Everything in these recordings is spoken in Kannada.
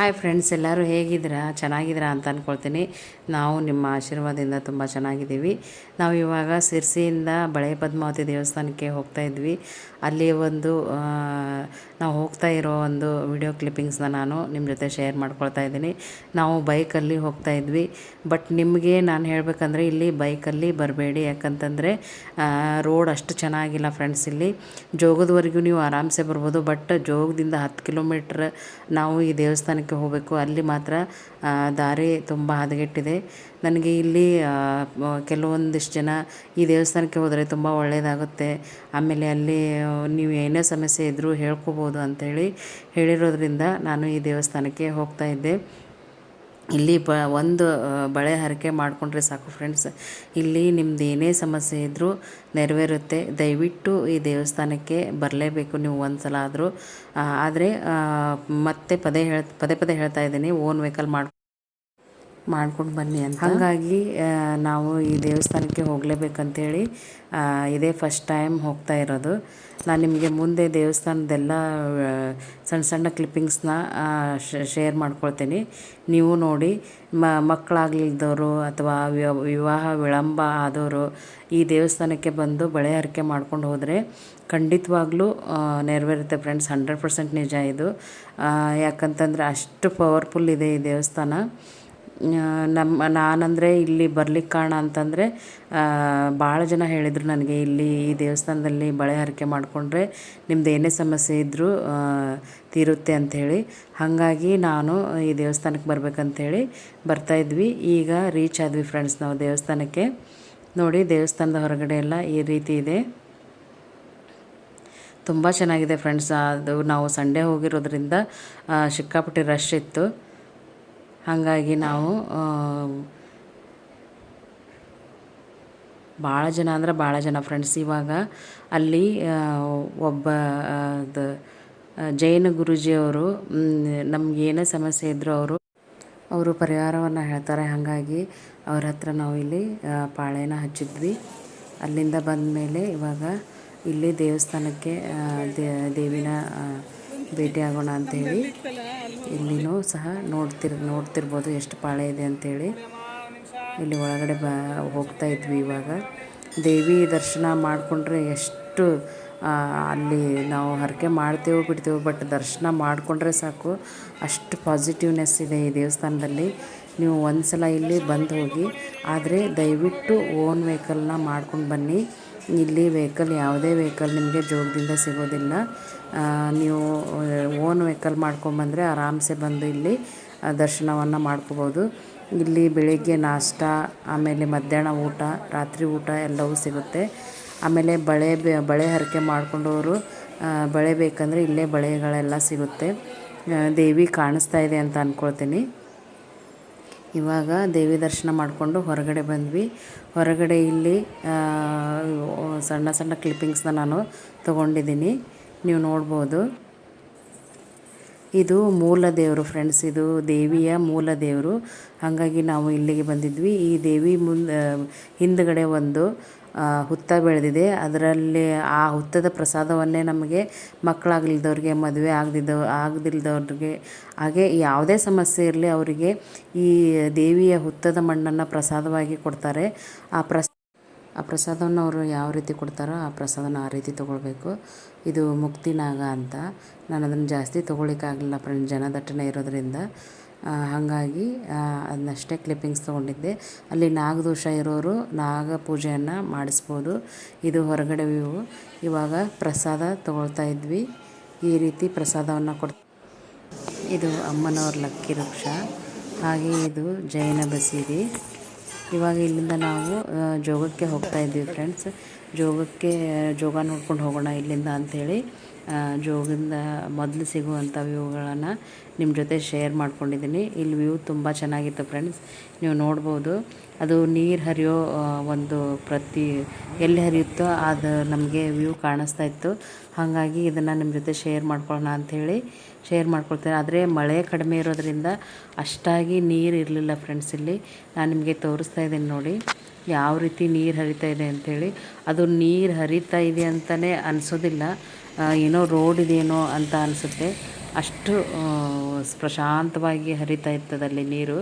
ಹಾಯ್ ಫ್ರೆಂಡ್ಸ್ ಎಲ್ಲರೂ ಹೇಗಿದ್ದೀರಾ? ಚೆನ್ನಾಗಿದ್ದೀರಾ ಅಂತ ಅಂದ್ಕೊಳ್ತೀನಿ ನಾವು ನಿಮ್ಮ ಆಶೀರ್ವಾದದಿಂದ ತುಂಬ ಚೆನ್ನಾಗಿದ್ದೀವಿ. ನಾವು ಇವಾಗ ಸಿರ್ಸಿಯಿಂದ ಬಳೆ ಪದ್ಮಾವತಿ ದೇವಸ್ಥಾನಕ್ಕೆ ಹೋಗ್ತಾ ಇದ್ವಿ. ಅಲ್ಲಿ ಒಂದು ನಾವು ಹೋಗ್ತಾ ಇರೋ ಒಂದು ವಿಡಿಯೋ ಕ್ಲಿಪ್ಪಿಂಗ್ಸ್ನ ನಾನು ನಿಮ್ಮ ಜೊತೆ ಶೇರ್ ಮಾಡ್ಕೊಳ್ತಾ ಇದ್ದೀನಿ. ನಾವು ಬೈಕಲ್ಲಿ ಹೋಗ್ತಾ ಇದ್ವಿ. ಬಟ್ ನಿಮಗೆ ನಾನು ಹೇಳಬೇಕಂದ್ರೆ ಇಲ್ಲಿ ಬೈಕಲ್ಲಿ ಬರಬೇಡಿ. ಯಾಕಂತಂದರೆ ರೋಡ್ ಅಷ್ಟು ಚೆನ್ನಾಗಿಲ್ಲ ಫ್ರೆಂಡ್ಸ್ ಇಲ್ಲಿ. ಜೋಗದವರೆಗೂ ನೀವು ಆರಾಮ್ಸೆ ಬರ್ಬೋದು. ಬಟ್ ಜೋಗದಿಂದ ಹತ್ತು ಕಿಲೋಮೀಟ್ರ್ ನಾವು ಈ ದೇವಸ್ಥಾನಕ್ಕೆ ಹೋಗಬೇಕು. ಅಲ್ಲಿ ಮಾತ್ರ ದಾರಿ ತುಂಬ ಹದಗೆಟ್ಟಿದೆ. ನನಗೆ ಇಲ್ಲಿ ಕೆಲವೊಂದಿಷ್ಟು ಜನ ಈ ದೇವಸ್ಥಾನಕ್ಕೆ ಹೋದರೆ ತುಂಬ ಒಳ್ಳೆಯದಾಗುತ್ತೆ ಆಮೇಲೆ ಅಲ್ಲಿ ನೀವು ಏನೇ ಸಮಸ್ಯೆ ಇದ್ದರೂ ಹೇಳ್ಕೋಬೋದು ಅಂಥೇಳಿ ಹೇಳಿರೋದ್ರಿಂದ ನಾನು ಈ ದೇವಸ್ಥಾನಕ್ಕೆ ಹೋಗ್ತಾ ಇದ್ದೆ. ಇಲ್ಲಿ ಬ ಒಂದು ಬಳೆ ಹರಕೆ ಮಾಡಿಕೊಂಡ್ರೆ ಸಾಕು ಫ್ರೆಂಡ್ಸ್ ಇಲ್ಲಿ ನಿಮ್ದು ಏನೇ ಸಮಸ್ಯೆ ಇದ್ದರೂ ನೆರವೇರುತ್ತೆ. ದಯವಿಟ್ಟು ಈ ದೇವಸ್ಥಾನಕ್ಕೆ ಬರಲೇಬೇಕು ನೀವು ಒಂದು ಸಲ ಆದರೂ ಆದರೆ ಮತ್ತೆ ಪದೇ ಹೇಳ್, ಪದೇ ಪದೇ ಹೇಳ್ತಾ ಇದ್ದೀನಿ, ಓನ್ ವೆಹಿಕಲ್ ಮಾಡಿ ಮಾಡ್ಕೊಂಡು ಬನ್ನಿ ಅಂತ. ಹಾಗಾಗಿ ನಾವು ಈ ದೇವಸ್ಥಾನಕ್ಕೆ ಹೋಗಲೇಬೇಕಂತೇಳಿ ಇದೇ ಫಸ್ಟ್ ಟೈಮ್ ಹೋಗ್ತಾ ಇರೋದು. ನಾನು ನಿಮಗೆ ಮುಂದೆ ದೇವಸ್ಥಾನದೆಲ್ಲ ಸಣ್ಣ ಸಣ್ಣ ಕ್ಲಿಪ್ಪಿಂಗ್ಸ್ನ ಶೇರ್ ಮಾಡ್ಕೊಳ್ತೀನಿ. ನೀವು ನೋಡಿ, ಮ ಮಕ್ಕಳಾಗ್ಲಿಲ್ದವರು ಅಥವಾ ವಿವಾಹ ವಿಳಂಬ ಆದವರು ಈ ದೇವಸ್ಥಾನಕ್ಕೆ ಬಂದು ಬಳೆ ಹರಕೆ ಮಾಡ್ಕೊಂಡು ಹೋದರೆ ಖಂಡಿತವಾಗ್ಲೂ ನೆರವೇರುತ್ತೆ ಫ್ರೆಂಡ್ಸ್ ಹಂಡ್ರೆಡ್ ಪರ್ಸೆಂಟ್ ನಿಜ ಇದು. ಯಾಕಂತಂದರೆ ಅಷ್ಟು ಪವರ್ಫುಲ್ ಇದೆ ಈ ದೇವಸ್ಥಾನ. ನಮ್ಮ, ನಾನಂದರೆ ಇಲ್ಲಿ ಬರ್ಲಿಕ್ಕೆ ಕಾರಣ ಅಂತಂದರೆ ಭಾಳ ಜನ ಹೇಳಿದರು ನನಗೆ, ಇಲ್ಲಿ ಈ ದೇವಸ್ಥಾನದಲ್ಲಿ ಬಳೆ ಹರಕೆ ಮಾಡಿಕೊಂಡ್ರೆ ನಿಮ್ದು ಏನೇ ಸಮಸ್ಯೆ ಇದ್ದರೂ ತೀರುತ್ತೆ ಅಂಥೇಳಿ. ಹಾಗಾಗಿ ನಾನು ಈ ದೇವಸ್ಥಾನಕ್ಕೆ ಬರಬೇಕಂಥೇಳಿ ಬರ್ತಾಯಿದ್ವಿ ಈಗ ರೀಚ್ ಆದ್ವಿ ಫ್ರೆಂಡ್ಸ್ ನಾವು ದೇವಸ್ಥಾನಕ್ಕೆ. ನೋಡಿ, ದೇವಸ್ಥಾನದ ಹೊರಗಡೆ ಎಲ್ಲ ಈ ರೀತಿ ಇದೆ. ತುಂಬ ಚೆನ್ನಾಗಿದೆ ಫ್ರೆಂಡ್ಸ್ ಅದು ನಾವು ಸಂಡೇ ಹೋಗಿರೋದ್ರಿಂದ ಸಿಕ್ಕಾಪಟ್ಟೆ ರಶ್ ಇತ್ತು. ಹಾಗಾಗಿ ನಾವು ಭಾಳ ಜನ ಅಂದ್ರೆ ಭಾಳ ಜನ ಫ್ರೆಂಡ್ಸ್ ಇವಾಗ ಅಲ್ಲಿ ಒಬ್ಬ ಜೈನ ಗುರುಜಿಯವರು ನಮ್ಗೆ ಏನೇ ಸಮಸ್ಯೆ ಇದ್ದರೂ ಅವರು ಅವರು ಪರಿಹಾರವನ್ನು ಹೇಳ್ತಾರೆ. ಹಾಗಾಗಿ ಅವ್ರ ಹತ್ರ ನಾವು ಇಲ್ಲಿ ಪಾಳೇನ ಹಚ್ಚಿದ್ವಿ. ಅಲ್ಲಿಂದ ಬಂದ ಮೇಲೆ ಇವಾಗ ಇಲ್ಲಿ ದೇವಸ್ಥಾನಕ್ಕೆ ದೇವಿನ ಭೇಟಿ ಆಗೋಣ ಅಂತೇಳಿ ಇಲ್ಲಿನೂ ಸಹ ನೋಡ್ತಿರ್, ನೋಡ್ತಿರ್ಬೋದು ಎಷ್ಟು ಪಾಳೆ ಇದೆ ಅಂಥೇಳಿ ಇಲ್ಲಿ ಒಳಗಡೆ ಬ, ಹೋಗ್ತಾ ಇದ್ವಿ ಇವಾಗ. ದೇವಿ ದರ್ಶನ ಮಾಡಿಕೊಂಡ್ರೆ ಎಷ್ಟು ಅಲ್ಲಿ ನಾವು ಹರಕೆ ಮಾಡ್ತೇವೋ ಬಿಡ್ತೇವೋ, ಬಟ್ ದರ್ಶನ ಮಾಡಿಕೊಂಡ್ರೆ ಸಾಕು. ಅಷ್ಟು ಪಾಸಿಟಿವ್ನೆಸ್ ಇದೆ ಈ ದೇವಸ್ಥಾನದಲ್ಲಿ. ನೀವು ಒಂದು ಸಲ ಇಲ್ಲಿ ಬಂದು ಹೋಗಿ, ಆದರೆ ದಯವಿಟ್ಟು ಓನ್ ವೆಹಿಕಲ್ನ ಮಾಡ್ಕೊಂಡು ಬನ್ನಿ. ಇಲ್ಲಿ ವೆಹಿಕಲ್, ಯಾವುದೇ ವೆಹಿಕಲ್ ನಿಮಗೆ ಜೋಗದಿಂದ ಸಿಗೋದಿಲ್ಲ. ನೀವು ಓನ್ ವೆಹಿಕಲ್ ಮಾಡ್ಕೊಂಬಂದರೆ ಆರಾಮ್ಸೆ ಬಂದು ಇಲ್ಲಿ ದರ್ಶನವನ್ನು ಮಾಡ್ಕೋಬೋದು. ಇಲ್ಲಿ ಬೆಳಿಗ್ಗೆ ನಾಷ್ಟ, ಆಮೇಲೆ ಮಧ್ಯಾಹ್ನ ಊಟ, ರಾತ್ರಿ ಊಟ ಎಲ್ಲವೂ ಸಿಗುತ್ತೆ. ಆಮೇಲೆ ಬಳೆ ಬಳೆ ಹರಕೆ ಮಾಡಿಕೊಂಡವರು ಬಳೆ ಬೇಕಂದರೆ ಇಲ್ಲೇ ಬಳೆಗಳೆಲ್ಲ ಸಿಗುತ್ತೆ. ದೇವಿ ಕಾಣಿಸ್ತಾ ಇದೆ ಅಂತ ಅಂದ್ಕೊಳ್ತೀನಿ ಇವಾಗ ದೇವಿ ದರ್ಶನ ಮಾಡಿಕೊಂಡು ಹೊರಗಡೆ ಬಂದ್ವಿ. ಹೊರಗಡೆ ಇಲ್ಲಿ ಸಣ್ಣ ಸಣ್ಣ ಕ್ಲಿಪ್ಪಿಂಗ್ಸ್ನ ನಾನು ತೊಗೊಂಡಿದ್ದೀನಿ. ನೀವು ನೋಡ್ಬೋದು. ಇದು ಮೂಲ ದೇವರು ಫ್ರೆಂಡ್ಸ್ ಇದು ದೇವಿಯ ಮೂಲ ದೇವರು. ಹಾಗಾಗಿ ನಾವು ಇಲ್ಲಿಗೆ ಬಂದಿದ್ವಿ. ಈ ದೇವಿ ಮುಂದೆ ಹಿಂದ್ಗಡೆ ಒಂದು ಹುತ್ತ ಬೆಳೆದಿದೆ. ಅದರಲ್ಲಿ ಆ ಹುತ್ತದ ಪ್ರಸಾದವನ್ನೇ ನಮಗೆ ಮಕ್ಕಳಾಗಲಿದ್ದವ್ರಿಗೆ, ಮದುವೆ ಆಗದಿದ್ದ, ಆಗದಿಲ್ದವ್ರಿಗೆ, ಹಾಗೆ ಯಾವುದೇ ಸಮಸ್ಯೆ ಇರಲಿ, ಅವರಿಗೆ ಈ ದೇವಿಯ ಹುತ್ತದ ಮಣ್ಣನ್ನು ಪ್ರಸಾದವಾಗಿ ಕೊಡ್ತಾರೆ. ಆ ಪ್ರಸ ಆ ಪ್ರಸಾದವನ್ನು ಅವರು ಯಾವ ರೀತಿ ಕೊಡ್ತಾರೋ ಆ ಪ್ರಸಾದನ ಆ ರೀತಿ ತೊಗೊಳ್ಬೇಕು. ಇದು ಮುಕ್ತಿನಾಗ ಅಂತ. ನಾನು ಅದನ್ನು ಜಾಸ್ತಿ ತೊಗೊಳಿಕ್ಕಾಗಲಿಲ್ಲ ಫ್ರೆಂಡ್, ಜನದಟ್ಟಣೆ ಇರೋದ್ರಿಂದ. ಹಾಗಾಗಿ ಅದನ್ನಷ್ಟೇ ಕ್ಲಿಪ್ಪಿಂಗ್ಸ್ ತೊಗೊಂಡಿದ್ದೆ. ಅಲ್ಲಿ ನಾಗದೋಷ ಇರೋರು ನಾಗ ಪೂಜೆಯನ್ನು ಮಾಡಿಸ್ಬೋದು. ಇದು ಹೊರಗಡೆ ವ್ಯೂ ಇವಾಗ ಪ್ರಸಾದ ತೊಗೊಳ್ತಾ ಇದ್ವಿ. ಈ ರೀತಿ ಪ್ರಸಾದವನ್ನು ಕೊಡ್, ಇದು ಅಮ್ಮನವ್ರ ಲಕ್ಕಿ ವೃಕ್ಷ ಹಾಗೆ ಇದು ಜೈನ ಬಸೀದಿ. ಇವಾಗ ಇಲ್ಲಿಂದ ನಾವು ಜೋಗಕ್ಕೆ ಹೋಗ್ತಾ ಇದ್ದೀವಿ ಫ್ರೆಂಡ್ಸ್ ಜೋಗಕ್ಕೆ ಜೋಗ ನೋಡ್ಕೊಂಡು ಹೋಗೋಣ ಇಲ್ಲಿಂದ ಅಂಥೇಳಿ ಜೋಗದಿಂದ ಮೊದಲು ಸಿಗುವಂಥ ವ್ಯೂಗಳನ್ನು ನಿಮ್ಮ ಜೊತೆ ಶೇರ್ ಮಾಡ್ಕೊಂಡಿದ್ದೀನಿ. ಇಲ್ಲಿ ವ್ಯೂ ತುಂಬ ಚೆನ್ನಾಗಿತ್ತು ಫ್ರೆಂಡ್ಸ್. ನೀವು ನೋಡ್ಬೋದು, ಅದು ನೀರು ಹರಿಯೋ ಒಂದು ಪ್ರತಿ ಎಲ್ಲಿ ಹರಿಯುತ್ತೋ ಅದು ನಮಗೆ ವ್ಯೂ ಕಾಣಿಸ್ತಾ ಇತ್ತು. ಹಾಗಾಗಿ ಇದನ್ನು ನಿಮ್ಮ ಜೊತೆ ಶೇರ್ ಮಾಡ್ಕೊಳ್ಳೋಣ ಅಂಥೇಳಿ ಶೇರ್ ಮಾಡ್ಕೊಳ್ತೇನೆ. ಆದರೆ ಮಳೆ ಕಡಿಮೆ ಇರೋದ್ರಿಂದ ಅಷ್ಟಾಗಿ ನೀರು ಇರಲಿಲ್ಲ ಫ್ರೆಂಡ್ಸ್ ಇಲ್ಲಿ. ನಾನು ನಿಮಗೆ ತೋರಿಸ್ತಾ ಇದ್ದೀನಿ ನೋಡಿ, ಯಾವ ರೀತಿ ನೀರು ಹರಿತಾ ಇದೆ ಅಂಥೇಳಿ. ಅದು ನೀರು ಹರಿತಾ ಇದೆ ಅಂತಲೇ ಅನಿಸೋದಿಲ್ಲ. ಏನೋ ರೋಡ್ ಇದೆಯೇನೋ ಅಂತ ಅನಿಸುತ್ತೆ. ಅಷ್ಟು ಪ್ರಶಾಂತವಾಗಿ ಹರಿತಾ ಇತ್ತದಲ್ಲಿ ನೀರು.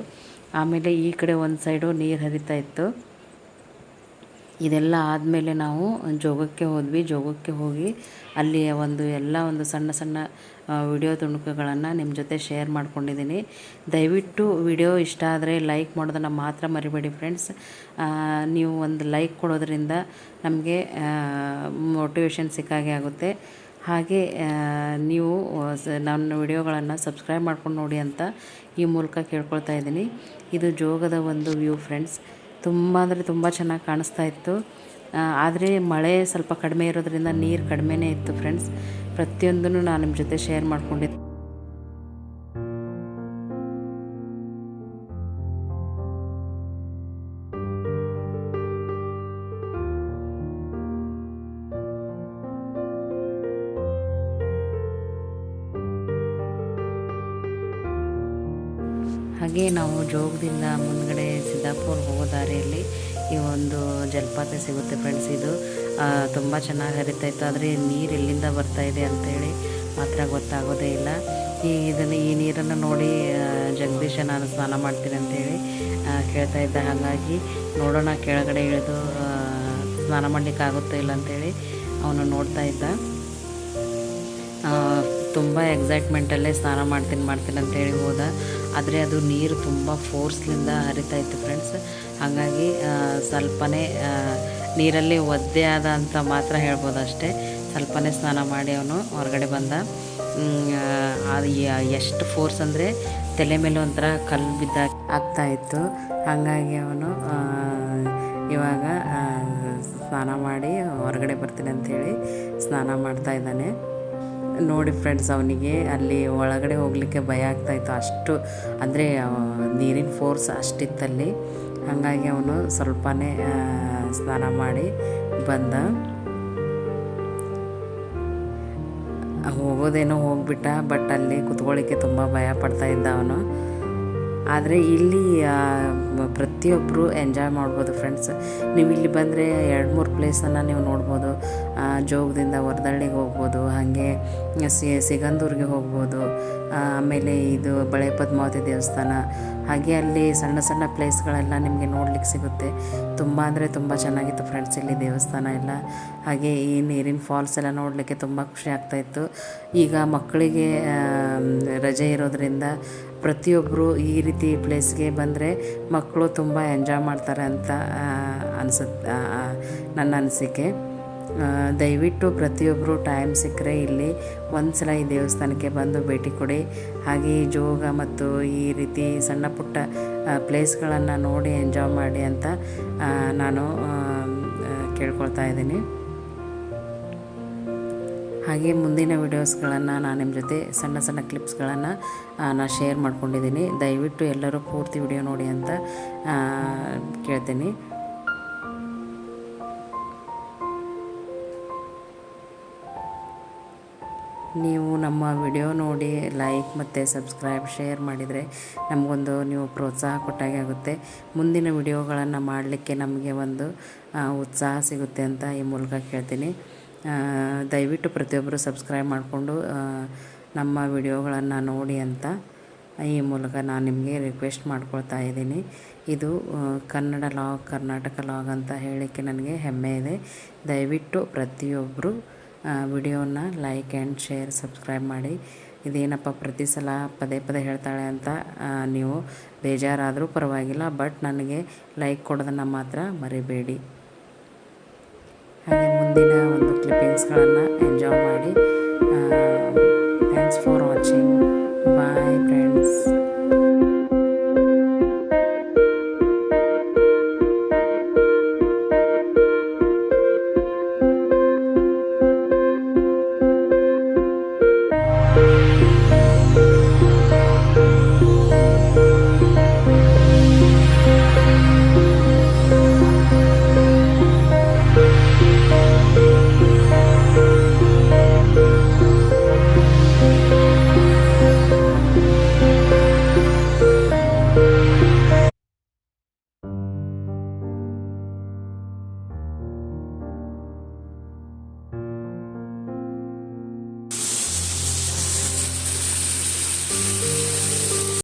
ಆಮೇಲೆ ಈ ಕಡೆ ಒಂದು ಸೈಡು ನೀರು ಹರಿತಾ ಇತ್ತು. ಇದೆಲ್ಲ ಆದಮೇಲೆ ನಾವು ಜೋಗಕ್ಕೆ ಹೋದ್ವಿ. ಜೋಗಕ್ಕೆ ಹೋಗಿ ಅಲ್ಲಿ ಒಂದು ಎಲ್ಲ ಒಂದು ಸಣ್ಣ ಸಣ್ಣ ವಿಡಿಯೋ ತುಣುಕುಗಳನ್ನು ನಿಮ್ಮ ಜೊತೆ ಶೇರ್ ಮಾಡ್ಕೊಂಡಿದ್ದೀನಿ ದಯವಿಟ್ಟು ವಿಡಿಯೋ ಇಷ್ಟ ಆದರೆ ಲೈಕ್ ಮಾಡೋದನ್ನು ಮಾತ್ರ ಮರಿಬೇಡಿ ಫ್ರೆಂಡ್ಸ್. ನೀವು ಒಂದು ಲೈಕ್ ಕೊಡೋದ್ರಿಂದ ನಮಗೆ ಮೋಟಿವೇಶನ್ ಸಿಕ್ಕಾಗೆ ಆಗುತ್ತೆ. ಹಾಗೆ ನೀವು ನನ್ನ ವಿಡಿಯೋಗಳನ್ನು ಸಬ್ಸ್ಕ್ರೈಬ್ ಮಾಡ್ಕೊಂಡು ನೋಡಿ ಅಂತ ಈ ಮೂಲಕ ಕೇಳ್ಕೊಳ್ತಾ ಇದ್ದೀನಿ. ಇದು ಜೋಗದ ಒಂದು ವ್ಯೂ ಫ್ರೆಂಡ್ಸ್. ತುಂಬ ಅಂದರೆ ತುಂಬ ಚೆನ್ನಾಗಿ ಕಾಣಿಸ್ತಾ ಇತ್ತು. ಆದರೆ ಮಳೆ ಸ್ವಲ್ಪ ಕಡಿಮೆ ಇರೋದ್ರಿಂದ ನೀರು ಕಡಿಮೆನೇ ಇತ್ತು ಫ್ರೆಂಡ್ಸ್. ಪ್ರತಿಯೊಂದನ್ನು ನಾನು ನಿಮ್ಮ ಜೊತೆ ಶೇರ್ ಮಾಡ್ಕೊಂಡಿದ್ದೆ ಹಾಗೆ ನಾವು ಜೋಗದಿಂದ ಮುಂದ್ಗಡೆ ಸಿದ್ದಾಪುರ ಹೋಗೋ ದಾರಿಯಲ್ಲಿ ಈ ಒಂದು ಜಲಪಾತ ಸಿಗುತ್ತೆ ಫ್ರೆಂಡ್ಸ್ ಇದು ತುಂಬ ಚೆನ್ನಾಗಿ ಹರಿತಾ ಇತ್ತು. ಆದರೆ ನೀರು ಎಲ್ಲಿಂದ ಬರ್ತಾ ಇದೆ ಅಂತೇಳಿ ಮಾತ್ರ ಗೊತ್ತಾಗೋದೇ ಇಲ್ಲ. ಈ ಇದನ್ನು, ಈ ನೀರನ್ನು ನೋಡಿ ಜಗದೀಶ ನಾನು ಸ್ನಾನ ಮಾಡ್ತೀನಿ ಅಂತೇಳಿ ಕೇಳ್ತಾ ಇದ್ದ. ಹಾಗಾಗಿ ನೋಡೋಣ, ಕೆಳಗಡೆ ಇಳಿದು ಸ್ನಾನ ಮಾಡಲಿಕ್ಕೆ ಆಗುತ್ತೋ ಇಲ್ಲ ಅಂತೇಳಿ ಅವನು ನೋಡ್ತಾ ಇದ್ದ. ತುಂಬ ಎಕ್ಸೈಟ್ಮೆಂಟಲ್ಲೇ ಸ್ನಾನ ಮಾಡ್ತೀನಿ ಮಾಡ್ತೀನಿ ಅಂತೇಳಿ ಹೋದ. ಆದರೆ ಅದು ನೀರು ತುಂಬ ಫೋರ್ಸ್ಲಿಂದ ಹರಿತಾ ಇತ್ತು ಫ್ರೆಂಡ್ಸ್ ಹಾಗಾಗಿ ಸ್ವಲ್ಪನೇ ನೀರಲ್ಲಿ ಒದ್ದೆ ಆದ ಅಂತ ಮಾತ್ರ ಹೇಳ್ಬೋದು ಅಷ್ಟೇ. ಸ್ವಲ್ಪನೇ ಸ್ನಾನ ಮಾಡಿ ಅವನು ಹೊರಗಡೆ ಬಂದ. ಅದು ಎಷ್ಟು ಫೋರ್ಸ್ ಅಂದರೆ ತಲೆ ಮೇಲೆ ಒಂಥರ ಕಲ್ಲು ಬಿದ್ದ ಆಗ್ತಾ ಇತ್ತು. ಹಾಗಾಗಿ ಅವನು ಇವಾಗ ಸ್ನಾನ ಮಾಡಿ ಹೊರಗಡೆ ಬರ್ತೀನಿ ಅಂಥೇಳಿ ಸ್ನಾನ ಮಾಡ್ತಾ ಇದ್ದಾನೆ. ನೋಡಿ ಫ್ರೆಂಡ್ಸ್, ಅವನಿಗೆ ಅಲ್ಲಿ ಒಳಗಡೆ ಹೋಗಲಿಕ್ಕೆ ಭಯ ಆಗ್ತಾಯಿತ್ತು ಅಷ್ಟು ಅಂದರೆ ನೀರಿನ ಫೋರ್ಸ್ ಅಷ್ಟಿತ್ತಲ್ಲಿ. ಹಾಗಾಗಿ ಅವನು ಸ್ವಲ್ಪನೇ ಸ್ನಾನ ಮಾಡಿ ಬಂದ. ಹೋಗೋದೇನೋ ಹೋಗ್ಬಿಟ್ಟ ಬಟ್ ಅಲ್ಲಿ ಕುತ್ಕೊಳ್ಳಿಕ್ಕೆ ತುಂಬ ಭಯ ಪಡ್ತಾ ಇದ್ದ ಅವನು. ಆದರೆ ಇಲ್ಲಿ ಪ್ರತಿಯೊಬ್ಬರು ಎಂಜಾಯ್ ಮಾಡ್ಬೋದು ಫ್ರೆಂಡ್ಸ್ ನೀವು ಇಲ್ಲಿ ಬಂದರೆ ಎರಡು ಮೂರು ಪ್ಲೇಸನ್ನು ನೀವು ನೋಡ್ಬೋದು. ಜೋಗದಿಂದ ವರದಳ್ಳಿಗೆ ಹೋಗ್ಬೋದು, ಹಾಗೆ ಸಿ, ಸಿಗಂದೂರಿಗೆ ಹೋಗ್ಬೋದು ಆಮೇಲೆ ಇದು ಬಳೆ ಪದ್ಮಾವತಿ ದೇವಸ್ಥಾನ. ಹಾಗೆ ಅಲ್ಲಿ ಸಣ್ಣ ಸಣ್ಣ ಪ್ಲೇಸ್ಗಳೆಲ್ಲ ನಿಮಗೆ ನೋಡ್ಲಿಕ್ಕೆ ಸಿಗುತ್ತೆ. ತುಂಬ ಅಂದರೆ ತುಂಬ ಚೆನ್ನಾಗಿತ್ತು ಫ್ರೆಂಡ್ಸ್ ಇಲ್ಲಿ ದೇವಸ್ಥಾನ ಎಲ್ಲ. ಹಾಗೆ ಈ ನೀರಿನ ಫಾಲ್ಸ್ ಎಲ್ಲ ನೋಡಲಿಕ್ಕೆ ತುಂಬ ಖುಷಿ ಆಗ್ತಾಯಿತ್ತು ಈಗ ಮಕ್ಕಳಿಗೆ ರಜೆ ಇರೋದ್ರಿಂದ ಪ್ರತಿಯೊಬ್ಬರು ಈ ರೀತಿ ಪ್ಲೇಸ್ಗೆ ಬಂದರೆ ಮಕ್ಕಳು ತುಂಬ ಎಂಜಾಯ್ ಮಾಡ್ತಾರೆ ಅಂತ ಅನಿಸುತ್ತೆ ನನ್ನ ಅನಿಸಿಕೆ. ದಯವಿಟ್ಟು ಪ್ರತಿಯೊಬ್ಬರು ಟೈಮ್ ಸಿಕ್ಕರೆ ಇಲ್ಲಿ ಒಂದು ಸಲ ಈ ದೇವಸ್ಥಾನಕ್ಕೆ ಬಂದು ಭೇಟಿ ಕೊಡಿ. ಹಾಗೆ ಈ ಜೋಗ ಮತ್ತು ಈ ರೀತಿ ಸಣ್ಣ ಪುಟ್ಟ ಪ್ಲೇಸ್ಗಳನ್ನು ನೋಡಿ ಎಂಜಾಯ್ ಮಾಡಿ ಅಂತ ನಾನು ಕೇಳ್ಕೊಳ್ತಾ ಇದ್ದೀನಿ. ಹಾಗೆ ಮುಂದಿನ ವಿಡಿಯೋಸ್ಗಳನ್ನು ನಾನು ನಿಮ್ಮ ಜೊತೆ ಸಣ್ಣ ಸಣ್ಣ ಕ್ಲಿಪ್ಸ್ಗಳನ್ನು ನಾನು ಶೇರ್ ಮಾಡ್ಕೊಂಡಿದ್ದೀನಿ. ದಯವಿಟ್ಟು ಎಲ್ಲರೂ ಪೂರ್ತಿ ವಿಡಿಯೋ ನೋಡಿ ಅಂತ ಕೇಳ್ತೀನಿ. ನೀವು ನಮ್ಮ ವಿಡಿಯೋ ನೋಡಿ ಲೈಕ್ ಮತ್ತು ಸಬ್ಸ್ಕ್ರೈಬ್, ಶೇರ್ ಮಾಡಿದರೆ ನಮಗೊಂದು ನೀವು ಪ್ರೋತ್ಸಾಹ ಕೊಟ್ಟಾಗೆ ಆಗುತ್ತೆ. ಮುಂದಿನ ವಿಡಿಯೋಗಳನ್ನು ಮಾಡಲಿಕ್ಕೆ ನಮಗೆ ಒಂದು ಉತ್ಸಾಹ ಸಿಗುತ್ತೆ ಅಂತ ಈ ಮೂಲಕ ಕೇಳ್ತೀನಿ. ದಯವಿಟ್ಟು ಪ್ರತಿಯೊಬ್ಬರು ಸಬ್ಸ್ಕ್ರೈಬ್ ಮಾಡಿಕೊಂಡು ನಮ್ಮ ವಿಡಿಯೋಗಳನ್ನು ನೋಡಿ ಅಂತ ಈ ಮೂಲಕ ನಾನು ನಿಮಗೆ ರಿಕ್ವೆಸ್ಟ್ ಮಾಡ್ಕೊಳ್ತಾ ಇದ್ದೀನಿ. ಇದು ಕನ್ನಡ ಲಾಗ್, ಕರ್ನಾಟಕ ಲಾಗ್ ಅಂತ ಹೇಳಲಿಕ್ಕೆ ನನಗೆ ಹೆಮ್ಮೆ ಇದೆ. ದಯವಿಟ್ಟು ಪ್ರತಿಯೊಬ್ಬರು ವಿಡಿಯೋನ ಲೈಕ್ ಆ್ಯಂಡ್ ಶೇರ್, ಸಬ್ಸ್ಕ್ರೈಬ್ ಮಾಡಿ. ಇದೇನಪ್ಪ ಪ್ರತಿ ಸಲ ಪದೇ ಪದೇ ಹೇಳ್ತಾಳೆ ಅಂತ ನೀವು ಬೇಜಾರಾದರೂ ಪರವಾಗಿಲ್ಲ, ಬಟ್ ನನಗೆ ಲೈಕ್ ಕೊಡೋದನ್ನು ಮಾತ್ರ ಮರಿಬೇಡಿ. ಹಾಗೆ ಮುಂದಿನ ಒಂದು ಕ್ಲಿಪ್ಪಿಂಗ್ಸ್ಗಳನ್ನು ಎಂಜಾಯ್ ಮಾಡಿ.